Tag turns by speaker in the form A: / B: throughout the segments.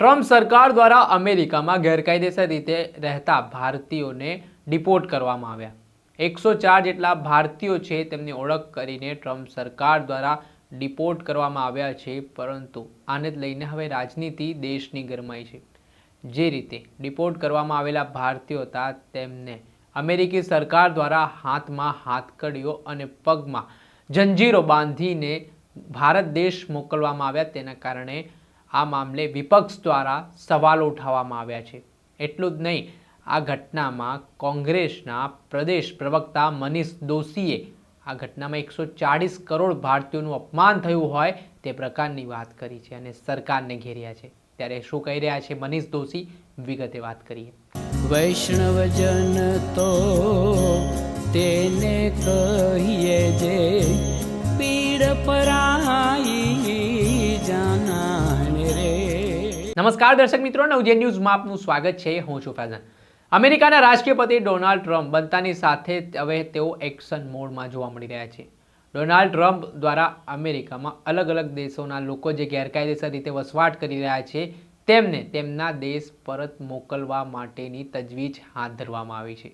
A: Trump સરકાર દ્વારા અમેરિકામાં ગેરકાયદેસર રીતે રહેતા ભારતીયોને ડિપોર્ટ કરવામાં આવ્યા. એકસો ચાર જેટલા ભારતીયો છે તેમની ઓળખ કરીને ટ્રમ્પ સરકાર દ્વારા ડિપોર્ટ કરવામાં આવ્યા છે, પરંતુ આને લઈને હવે રાજનીતિ દેશની ગરમાઈ છે. જે રીતે ડિપોર્ટ કરવામાં આવેલા ભારતીયો હતા તેમને અમેરિકી સરકાર દ્વારા હાથમાં હાથકડીઓ અને પગમાં જંજીરો બાંધીને ભારત દેશ મોકલવામાં આવ્યા. તેના કારણે આ મામલે વિપક્ષ દ્વારા સવાલો ઉઠાવવામાં આવ્યા છે. એટલું જ નહીં, આ ઘટનામાં કોંગ્રેસના પ્રદેશ પ્રવક્તા મનીષ દોશીએ આ ઘટનામાં એકસો ચાળીસ કરોડ ભારતીયોનું અપમાન થયું હોય તે પ્રકારની વાત કરી છે અને સરકારને ઘેર્યા છે. ત્યારે શું કહી રહ્યા છે મનીષ દોશી? વિગતે વાત કરીએ.
B: વૈષ્ણવજન તો તેને કહીએ જે પીડ પરાઈ
A: નમસ્કાર દર્શક મિત્રો, નવજે ન્યૂઝમાં આપનું સ્વાગત છે. હું છું ફેઝન. અમેરિકાના રાષ્ટ્રપતિ ડોનાલ્ડ ટ્રમ્પ બનતાની સાથે હવે તેઓ એક્શન મોડમાં જોવા મળી રહ્યા છે. ડોનાલ્ડ ટ્રમ્પ દ્વારા અમેરિકામાં અલગ અલગ દેશોના લોકો જે ગેરકાયદેસર રીતે વસવાટ કરી રહ્યા છે, તેમને તેમના દેશ પરત મોકલવા માટેની તજવીજ હાથ ધરવામાં આવી છે.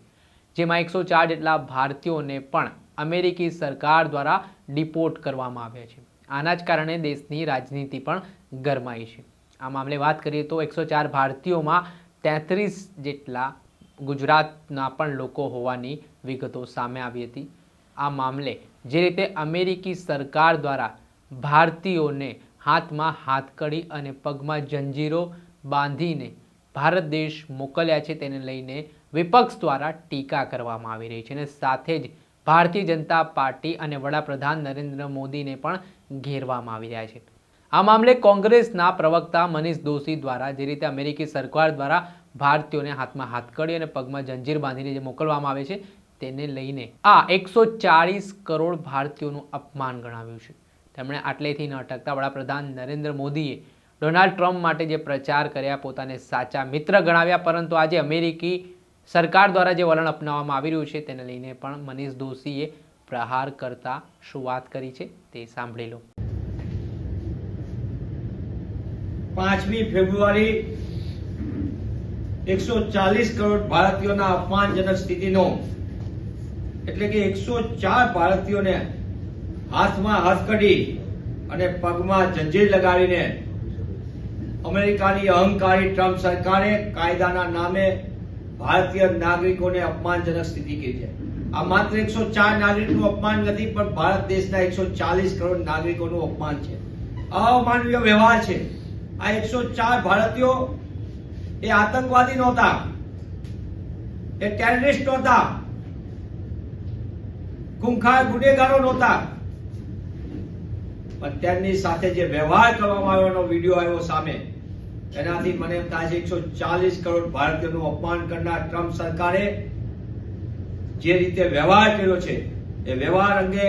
A: જેમાં એકસો ચાર જેટલા ભારતીયોને પણ અમેરિકી સરકાર દ્વારા ડિપોર્ટ કરવામાં આવ્યા છે. આના જ કારણે દેશની રાજનીતિ પણ ગરમાઈ છે. આ મામલે વાત કરીએ તો એકસો ચાર ભારતીયોમાં તેત્રીસ જેટલા ગુજરાતના પણ લોકો હોવાની વિગતો સામે આવી હતી. આ મામલે જે રીતે અમેરિકી સરકાર દ્વારા ભારતીયોને હાથમાં હાથકડી અને પગમાં જંજીરો બાંધીને ભારત દેશ મોકલ્યા છે, તેને લઈને વિપક્ષ દ્વારા ટીકા કરવામાં આવી રહી છે અને સાથે જ ભારતીય જનતા પાર્ટી અને વડાપ્રધાન નરેન્દ્ર મોદીને પણ ઘેરવામાં આવી રહ્યા છે. આ મામલે કોંગ્રેસના પ્રવક્તા મનીષ દોશી દ્વારા જે રીતે અમેરિકી સરકાર દ્વારા ભારતીયોને હાથમાં હાથકડી અને પગમાં જંજીર બાંધીને જે મોકલવામાં આવે છે, તેને લઈને આ એકસો ચાળીસ કરોડ ભારતીયોનું અપમાન ગણાવ્યું છે. તેમણે આટલેથી ન અટકતા વડાપ્રધાન નરેન્દ્ર મોદીએ ડોનાલ્ડ ટ્રમ્પ માટે જે પ્રચાર કર્યા, પોતાને સાચા મિત્ર ગણાવ્યા, પરંતુ આજે અમેરિકી સરકાર દ્વારા જે વલણ અપનાવવામાં આવી રહ્યું છે, તેને લઈને પણ મનીષ દોશીએ પ્રહાર કરતા શું વાત કરી છે, તે સાંભળી લો.
C: પાંચમી ફેબ્રુઆરી એકસો ચાલીસ કરોડ ભારતીયોના અપમાનજનક સ્થિતિનો એટલે કે એકસો ચાર ભારતીયોને હાથમાં હથકડી અને પગમાં જંજીર લગાડીને અમેરિકાની અહંકારી ટ્રમ્પ સરકારે કાયદાના નામે ભારતીય નાગરિકોને અપમાનજનક સ્થિતિ કરી છે. આ માત્ર એકસો ચાર નાગરિકનું અપમાન નથી, પણ ભારત દેશના એકસો ચાલીસ કરોડ નાગરિકોનું અપમાન છે. અમાનવીય વ્યવહાર છે. આ એકસો ચાર ભારતીયો એ આતંકવાદી નહોતા. એ ટેરરિસ્ટ નહોતા. ખૂંખાર ગુનેગારો નહોતા. પણ તેમની સાથે જે વ્યવહાર કરવામાં આવ્યોનો વીડિયો આવ્યો સામે, એનાથી મને એમ થાય છે એકસો ચાલીસ કરોડ ભારતીયોનું અપમાન કરનાર ટ્રમ્પ સરકારે જે રીતે વ્યવહાર કર્યો છે, એ વ્યવહાર અંગે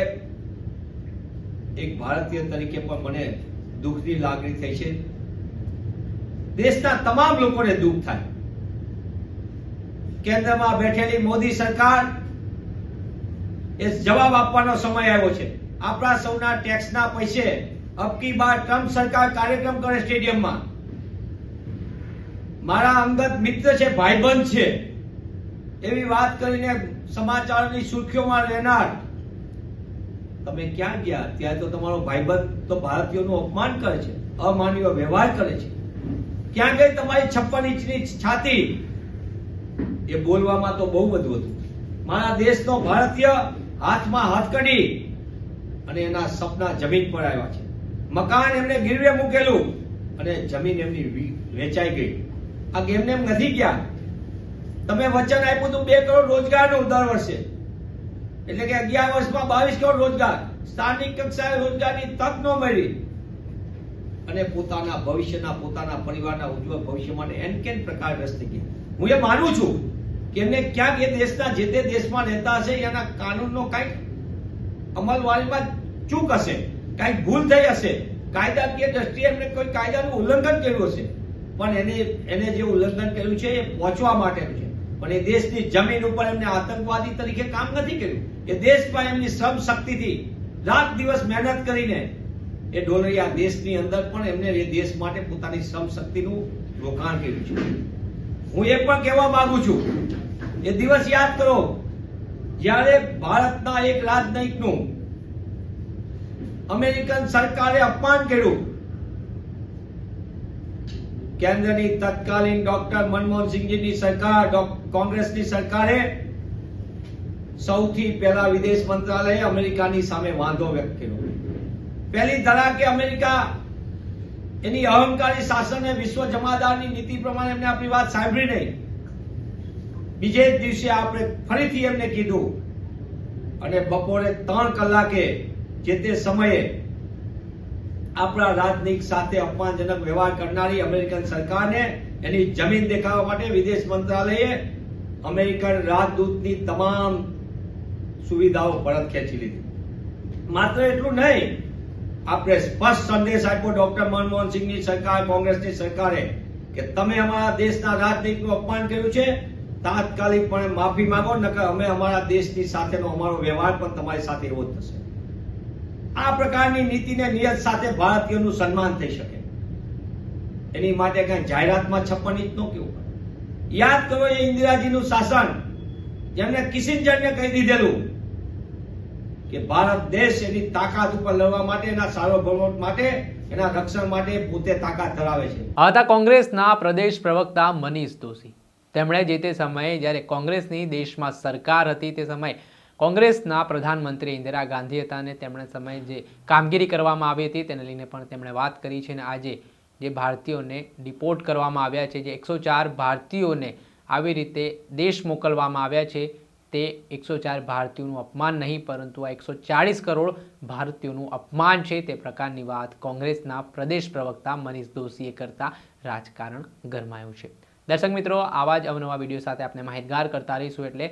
C: એક ભારતીય તરીકે પણ મને દુઃખની લાગણી થઈ છે. દેશના તમામ લોકોને દુઃખ થાય. કેન્દ્રમાં બેઠેલી મોદી સરકાર એ જવાબ આપવાનો સમય આવ્યો છે. આપણા સૌના ટેક્સના પૈસે અબકી બાર ટ્રમ્પ સરકાર કાર્યક્રમ કરે સ્ટેડિયમમાં. મારા અંગત મિત્ર છે, ભાઈબંધ છે. એવી વાત કરીને સમાચારની સુર્ખીઓમાં રહેનાર. તમે ક્યાં ગયા? ત્યારે તો તમારો ભાઈબંધ તો ભારતીયોનું અપમાન કરે છે, અમાનવીય વ્યવહાર કરે છે. ક્યાં ગઈ તમારી છપ્પન ઇંચની છાતી એ બોલવામાં તો બહુ બધું હતું. મારા દેશનો ભારતીય હાથમાં હથકડી અને એના સપના જમીન પર આવ્યા છે. મકાન એમને ગીરવે મૂકેલું અને જમીન એમની વેચાઈ ગઈ. આ એમને એમ નથી ગયા. તમે વચન આપ્યું હતું બે કરોડ રોજગારનું દર વર્ષે. એટલે કે અગિયાર વર્ષમાં બાવીસ કરોડ રોજગાર. સ્થાનિક કક્ષાએ રોજગારની તક ન મળી. અને પોતાના ભવિષ્યના, પોતાના પરિવારના ઉજ્જવળ ભવિષ્ય માટે એમ કેન પ્રકાર વ્યસ્ત ગયા? હું એ માનું છું કે એમને ક્યાંક એ દેશના, જે તે દેશમાં રહેતા હશે, એના કાનૂનનો કાંઈક અમલવારીમાં ચૂક હશે, કંઈક ભૂલ થઈ હશે. કાયદાકીય દ્રષ્ટિએ એમને કોઈ કાયદાનું ઉલ્લંઘન કર્યું હશે. પણ એને એને જે ઉલ્લંઘન કર્યું છે એ પહોંચવા માટેનું છે. પણ એ દેશની જમીન ઉપર એમને આતંકવાદી તરીકે કામ નથી કર્યું. એ દેશ પર એમની શ્રમ શક્તિથી રાત દિવસ મહેનત કરીને એ ડોલરિયા દેશની અંદર પણ એમને એ દેશ માટે પોતાની શ્રમ શક્તિનું રોકાણ કર્યું છે. હું એ પણ કહેવા માંગુ છું, એ દિવસ યાદ કરો, જ્યારે ભારતના એક રાજનૈતિકનું અમેરિકન સરકારે અપમાન કર્યું. કેન્દ્રની તત્કાલીન ડોક્ટર મનમોહનસિંહજીની સરકાર કોંગ્રેસની સરકારે સૌથી પહેલા વિદેશ મંત્રાલયે અમેરિકાની સામે વાંધો વ્યક્ત કર્યો. પહેલી ધડાકે અમેરિકા એની અહંકારી શાસન વિશ્વ જમાદારની નીતિ પ્રમાણે એમને આપણી વાત સાંભળી નહીં. બીજે દિવસે આપણે ફરીથી એમને કીધું અને બપોરે ત્રણ કલાકે જે તે સમયે આપણા રાજનયિક સાથે અપમાનજનક વ્યવહાર કરનારી અમેરિકન સરકારને એની જમીન દેખાડવા માટે વિદેશ મંત્રાલયે અમેરિકન રાજદૂતની તમામ સુવિધાઓ પરત ખેંચી લીધી. માત્ર એટલું નહીં આપણે સ્પષ્ટ સંદેશ આપ્યો ડોક્ટર મનમોહનસિંહની સરકાર, કોંગ્રેસની સરકારે, કે તમે અમારા દેશના રાજનીતિનું અપમાન કર્યું છે તાત્કાલિક પણ માફી માંગો, નકર અમે અમારા દેશની સાથેનો અમારો વ્યવહાર પણ તમારી સાથે એવો થશે. આ પ્રકારની નીતિને નિયત સાથે ભારતીયોનું સન્માન થઈ શકે. એની માટે કઈ જાહેરાતમાં છપ્પન ઇંચ નો કેવું યાદ કરો એ ઇન્દિરાજીનું શાસન જેમને કિસિંજરને કહી દીધેલું કે ભારત દેશ એની તાકાત ઉપર લડવા માટે, એના સાર્વભૌમ માટે, એના રક્ષણ માટે પોતે તાકાત ધરાવે છે.
A: આ હતા કોંગ્રેસના પ્રદેશ પ્રવક્તા મનીષ દોશી. તેમણે જે તે સમયે, જ્યારે કોંગ્રેસની દેશમાં સરકાર હતી તે સમયે, કોંગ્રેસના પ્રધાનમંત્રી ઇન્દિરા ગાંધી હતા અને તેમણે સમયે જે કામગીરી કરવામાં આવી હતી તેને લઈને પણ તેમણે વાત કરી છે અને આજે જે ભારતીયોને ડિપોર્ટ કરવામાં આવ્યા છે, જે એકસો ચાર ભારતીયોને આવી રીતે દેશ મોકલવામાં આવ્યા છે તે એકસો ચાર ભારતીયોનું અપમાન નહીં, પરંતુ આ એકસો ચાળીસ કરોડ ભારતીયોનું અપમાન છે. તે પ્રકારની વાત કોંગ્રેસના પ્રદેશ પ્રવક્તા મનીષ દોશીએ કરતા રાજકારણ ગરમાયું છે. દર્શક મિત્રો, આવા જ અવનવા વીડિયો સાથે આપણે માહિતગાર કરતા રહીશું એટલે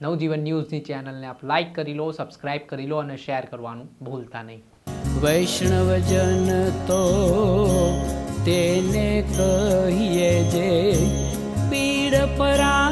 A: નવજીવન ન્યૂઝની ચેનલને આપ લાઇક કરી લો સબસ્ક્રાઇબ કરી લો અને શેર કરવાનું ભૂલતા નહીં.
B: વૈષ્ણવજન તો તેને કહીએ જે પીડ પરા